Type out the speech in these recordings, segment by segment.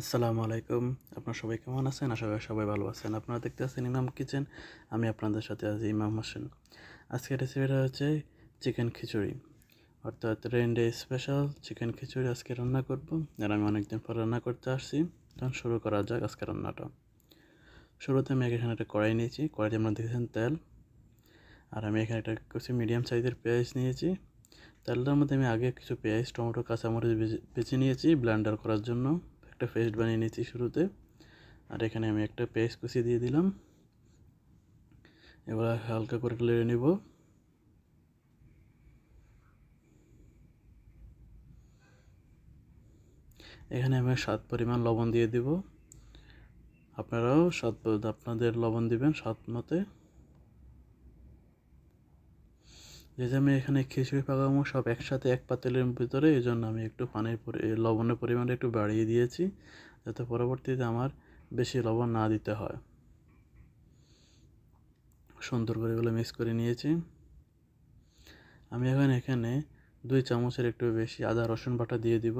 আসসালামু আলাইকুম। আপনারা সবাই কেমন আছেন? আশা করি সবাই ভালো আছেন। আপনারা দেখতে আছেন ইমাম কিচেন। আমি আপনাদের সাথে আছি ইমাম হোসেন। আজকের রেসিপিটা হচ্ছে চিকেন খিচুড়ি। অর্থাৎ রেন্ডে স্পেশাল চিকেন খিচুড়ি আজকে রান্না করব। আর আমি অনেকদিন পর রান্না করতে আসছি। তখন শুরু করা যাক আজকে রান্নাটা। শুরুতে আমি এখানে একটা কড়াই নিয়েছি। কড়াইতে আমরা দেখেছেন তেল। আর আমি এখানে একটা কিছু মিডিয়াম সাইজের পেঁয়াজ নিয়েছি। তেলটার মধ্যে আমি আগে কিছু পেঁয়াজ, টমেটো, কাঁচামরিচ বেছে নিয়েছি ব্লেন্ডার করার জন্য। একটা পেস্ট বানিয়ে নিয়েছি শুরুতে। আর এখানে আমি একটা পেস্ট কুচি দিয়ে দিলাম। এবার হালকা করে লেড়ে নেব। এখানে আমি স্বাদ পরিমাণ লবণ দিয়ে দিব। আপনারাও স্বাদ, আপনাদের লবণ দিবেন স্বাদ মতে। যে আমি এখানে খিচুড়ি পাকামো সব একসাথে এক পাতিলের ভিতরে, এই জন্য আমি একটু পানির লবণের পরিমাণটা একটু বাড়িয়ে দিয়েছি, যাতে পরবর্তীতে আমার বেশি লবণ না দিতে হয়। সুন্দর করে এগুলো মিক্স করে নিয়েছি। আমি এখন এখানে দুই চামচের একটু বেশি আদা, রসুন বাটা দিয়ে দিব।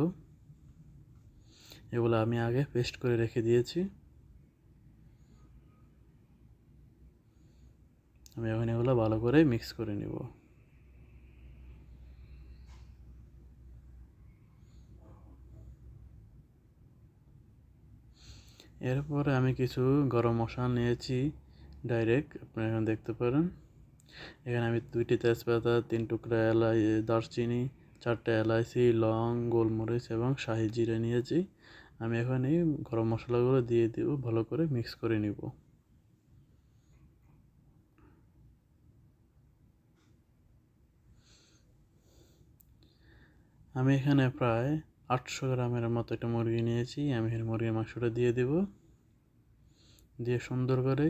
এগুলো আমি আগে পেস্ট করে রেখে দিয়েছি। আমি এখন এগুলো ভালো করে মিক্স করে নিব। এরপরে আমি কিছু গরম মশলা নিয়েছি ডাইরেক্ট আপনারা এখানে দেখতে পারেন। এখানে আমি দুইটি তেজপাতা, তিন টুকরা এলাই দারচিনি, চারটে এলাইচি লং, গোলমরিচ এবং শাহি জিরে নিয়েছি। আমি এখন গরম মশলাগুলো দিয়ে দিব, ভালো করে মিক্স করে নিব। আমি এখানে প্রায় আটশো গ্রামের মতো একটা মুরগি নিয়েছি, আমি এর মুরগির মাংসটা দিয়ে দেব। দিয়ে সুন্দর করে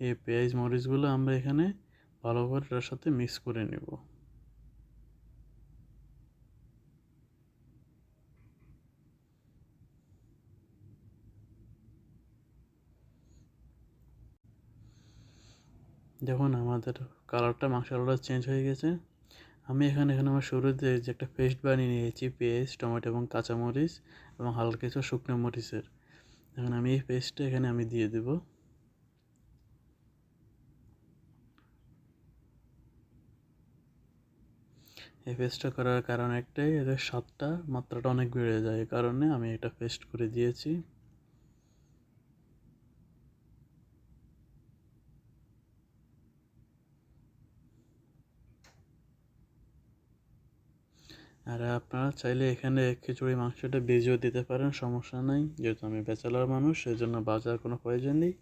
এই পেঁয়াজ মরিচগুলো আমরা এখানে ভালো করে এটার সাথে মিক্স করে নেব। দেখুন, আমাদের কালারটা মাংস কালারটা চেঞ্জ হয়ে গেছে। আমি এখানে এখানে আমার শুরুতে যে একটা পেস্ট বানিয়ে নিয়েছি, পেস্ট, টমেটো এবং কাঁচামরিচ এবং হালকা কিছু শুকনো মরিচের। এখন আমি এই পেস্টটা এখানে আমি দিয়ে দেব। এই পেস্টটা করার কারণ একটাই, এদের স্বাদটা, মাত্রাটা অনেক বেড়ে যায়। এই কারণে আমি এটা পেস্ট করে দিয়েছি। আর আপনারা চাইলে এখানে এক খিচুড়ি মাংসটা বেজেও দিতে পারেন, সমস্যা নাই। যেহেতু আমি ব্যাচেলার মানুষ সেই জন্য বাজার কোনো প্রয়োজন নেই।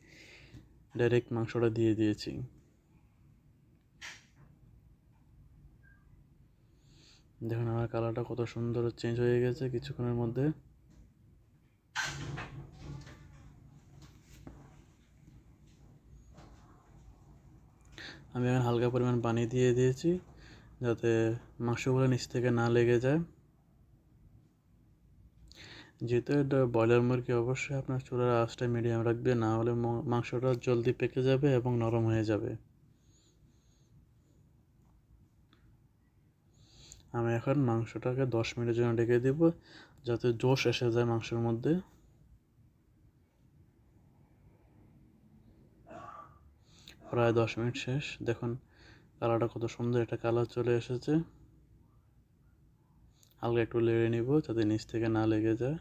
ডাইরেক্ট মাংসটা দিয়ে দিয়েছি। দেখুন, আমার কালারটা কত সুন্দর চেঞ্জ হয়ে গেছে কিছুক্ষণের মধ্যে। আমি এখন হালকা পরিমাণ পানি দিয়ে দিয়েছি। যাতে মাংসগুলো নিচ থেকে না লেগে যায়। যেহেতু এটা ব্রয়লার মুরগি, অবশ্যই আপনার চুলার আঁচটা মিডিয়াম রাখবে, না হলে মাংসটা জলদি পেকে যাবে এবং নরম হয়ে যাবে। আমি এখন মাংসটাকে দশ মিনিটের জন্য ডেকে দিব, যাতে জোশ এসে যায় মাংসের মধ্যে। প্রায় দশ মিনিট শেষ। দেখুন কালারটা কত সুন্দর একটা কালার চলে এসেছে। হালকা একটু লেড়ে নিব যাতে নিচ থেকে না লেগে যায়।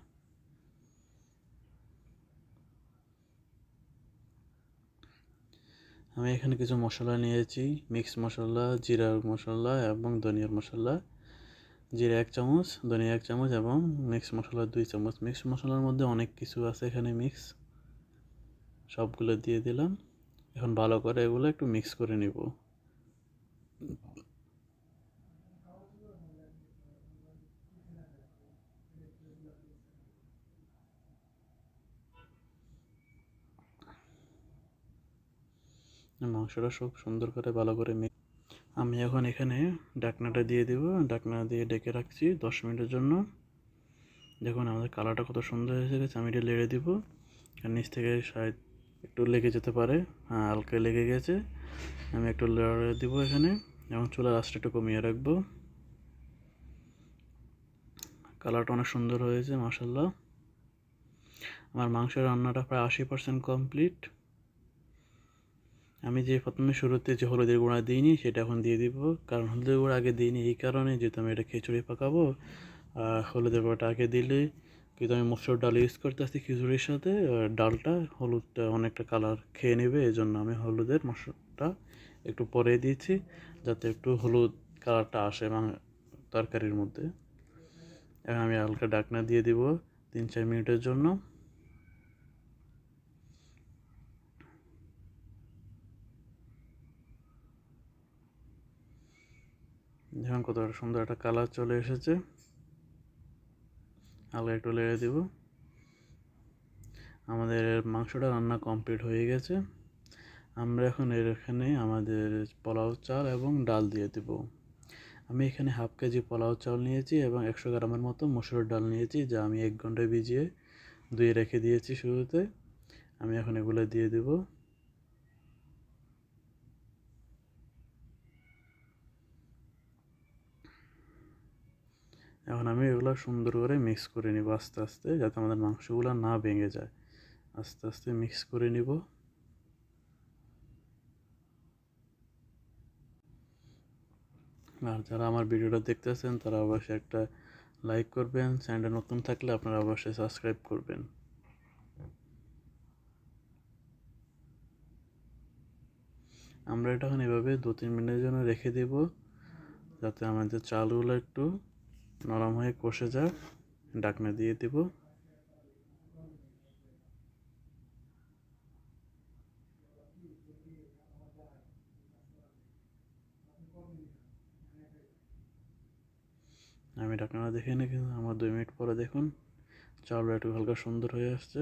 আমি এখানে কিছু মশলা নিয়েছি, মিক্স মশলা, জিরার মশলা এবং ধনিয়ার মশলা। জিরা এক চামচ, ধনিয়া এক চামচ এবং মিক্স মশলা দুই চামচ। মিক্স মশলার মধ্যে অনেক কিছু আছে এখানে মিক্স। সবগুলো দিয়ে দিলাম। এখন ভালো করে এগুলো একটু মিক্স করে নিব। মাংসটা সব সুন্দর করে ভালো করে আমি এখন এখানে ডাকনাটা দিয়ে দেব। ডাকনা দিয়ে ডেকে রাখছি দশ মিনিটের জন্য। দেখুন, আমাদের কালারটা কত সুন্দর হয়েছে গেছে। আমি এটা লেড়ে দিব। আর নিচ থেকে শায়দ একটু লেগে যেতে পারে। হ্যাঁ হালকা লেগে গেছে। আমি একটু লেড়ে দিব এখানে। এবং চুলার আঁচটা একটু কমিয়ে রাখব। কালারটা অনেক সুন্দর হয়েছে মাসাল্লাহ আমার মাংস রান্নাটা প্রায় আশি পার্সেন্ট কমপ্লিট আমি যে প্রথমে শুরুতে যে হলুদের গুঁড়া দিইনি, সেটা এখন দিয়ে দিব। কারণ হলুদের গুঁড়া আগে দিইনি এই কারণে, যেহেতু আমি এটা খিচুড়ি পাকাবো, আর হলুদের গুঁড়াটা আগে দিলে কিন্তু আমি মসুর ডাল ইউজ করতেছি খিচুড়ির সাথে ডালটা হলুদটা অনেকটা কালার খেয়ে নেবে এই জন্য আমি হলুদের মশলাটা একটু পরে দিয়েছি, যাতে একটু হলুদ কালারটা আসে তরকারির মধ্যে। এখন আমি হালকা ডাকনা দিয়ে দিব তিন চার মিনিটের জন্য। যখন কত সুন্দর একটা কালার চলে এসেছে। হালকা একটু লেড়ে দিব। আমাদের মাংসটা রান্না কমপ্লিট হয়ে গেছে। আমরা এখন এর এখানে আমাদের পোলাও চাল এবং ডাল দিয়ে দেব। আমি এখানে হাফ কেজি পোলাও চাল নিয়েছি এবং একশো গ্রামের মতো মসুর ডাল নিয়েছি, যা আমি এক ঘন্টায় ভিজিয়ে ধুয়ে রেখে দিয়েছি শুরুতে। আমি এখন এগুলো দিয়ে দেবো। এখন আমি এগুলো সুন্দর করে মিক্স করে নিব আস্তে আস্তে, যাতে আমাদের মাংসগুলো না ভেঙে যায়। আস্তে আস্তে মিক্স করে নিব। আর যারা আমার ভিডিওটা দেখতেছেন, তারা অবশ্যই একটা লাইক করবেন। চ্যানেলটা নতুন থাকলে আপনারা অবশ্যই সাবস্ক্রাইব করবেন। আমরা এটা এখন এভাবে দু তিন মিনিটের জন্য রেখে দেব, যাতে আমাদের চালগুলো একটু নরম হয়ে কষে যাক। ডাকনা দিয়ে দেব। আমি ডাকনা দেখে নিই, কিন্তু আমার দুই মিনিট পরে দেখুন, চাউলটা একটু হালকা সুন্দর হয়ে আসছে।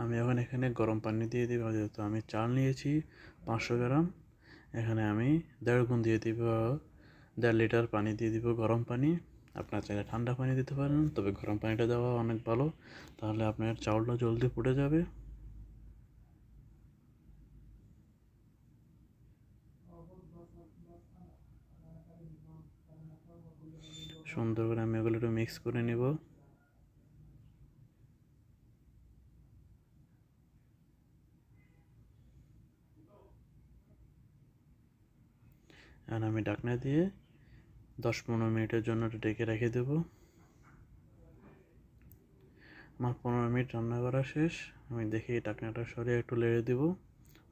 আমি এখন এখানে গরম পানি দিয়ে দিব যেহেতু আমি চাল নিয়েছি পাঁচশো গ্রাম। এখানে আমি দেড় গুণ দিয়ে দিব, দেড় লিটার পানি দিয়ে দিব গরম পানি। আপনার চাইলে ঠান্ডা পানি দিতে পারেন, তবে গরম পানিটা দেওয়া অনেক ভালো। তাহলে আপনার চাউলটা জলদি ফুটে যাবে। সুন্দর করে আমি এগুলো একটু মিক্স করে নেব। আর আমি ডাকনা দিয়ে দশ পনেরো মিনিটের জন্য ডেকে রেখে দেব। আমার পনেরো মিনিট রান্না করা শেষ। আমি দেখি ডাকনাটা সরিয়ে একটু লেড়ে দেবো।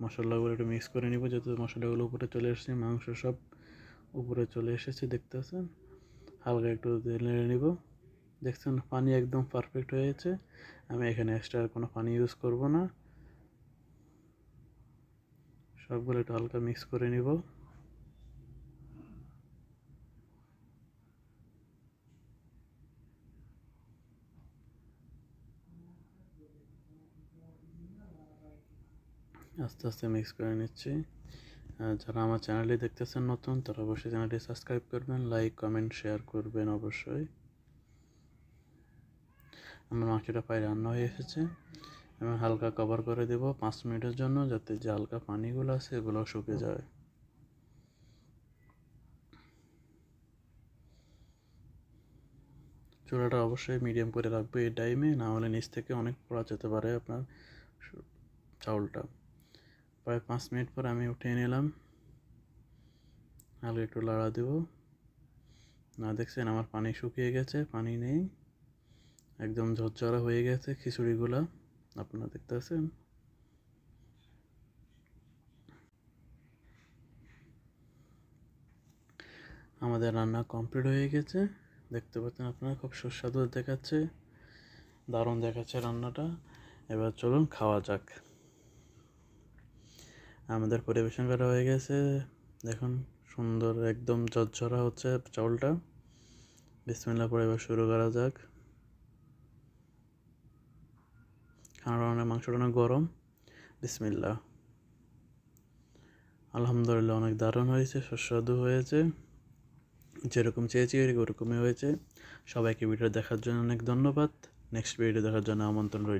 মশলাগুলো একটু মিক্স করে নিব যাতে মশলাগুলো উপরে চলে এসেছে, মাংস সব উপরে চলে এসেছে দেখতে পাচ্ছেন হালকা একটু নেড়ে নিব। দেখছেন, পানি একদম পারফেক্ট হয়েছে আমি এখানে এক্সট্রা কোনো পানি ইউজ করব না। সবগুলো একটু হালকা মিক্স করে নিব। আস্তে আস্তে মিক্স করে নিচ্ছি। যারা আমার চ্যানেলটি দেখতেছেন নতুন, তারা অবশ্যই চ্যানেলটি সাবস্ক্রাইব করবেন লাইক কমেন্ট শেয়ার করবেন অবশ্যই। আমার মাংসটা প্রায় রান্না হয়ে এসেছে। আমি হালকা কভার করে দেব পাঁচ মিনিটের জন্য যাতে যে হালকা পানিগুলো আছে এগুলো শুকে যায়। চুলাটা অবশ্যই মিডিয়াম করে রাখব এই টাইমে না হলে নিচ থেকে অনেক পড়া যেতে পারে আপনার চাউলটা। প্রায় পাঁচ মিনিট পর আমি উঠিয়ে নিলাম। হালকা একটু লাড়া দেব। না দেখছেন আমার পানি শুকিয়ে গেছে, পানি নেই। একদম ঝরঝরা হয়ে গেছে খিচুড়িগুলা। আপনারা দেখতে পাচ্ছেন? আমাদের রান্না কমপ্লিট হয়ে গেছে। দেখতে পাচ্ছেন আপনারা খুব সুস্বাদু দেখাচ্ছে, দারুণ দেখাচ্ছে রান্নাটা। এবার চলুন খাওয়া যাক। আমাদের পরিবেশন করা হয়ে গেছে। দেখুন, সুন্দর একদম ঝরঝরা হচ্ছে চাউলটা। বিসমিল্লা পরে এবার শুরু করা যাক। খানাটা অনেক মাংসটা অনেক গরম। বিসমিল্লা আলহামদুলিল্লাহ, অনেক দারুণ হয়েছে, সুস্বাদু হয়েছে। যেরকম চেয়েছি ওরকমই হয়েছে। সবাইকে ভিডিও দেখার জন্য অনেক ধন্যবাদ। নেক্সট ভিডিও দেখার জন্য আমন্ত্রণ রইল।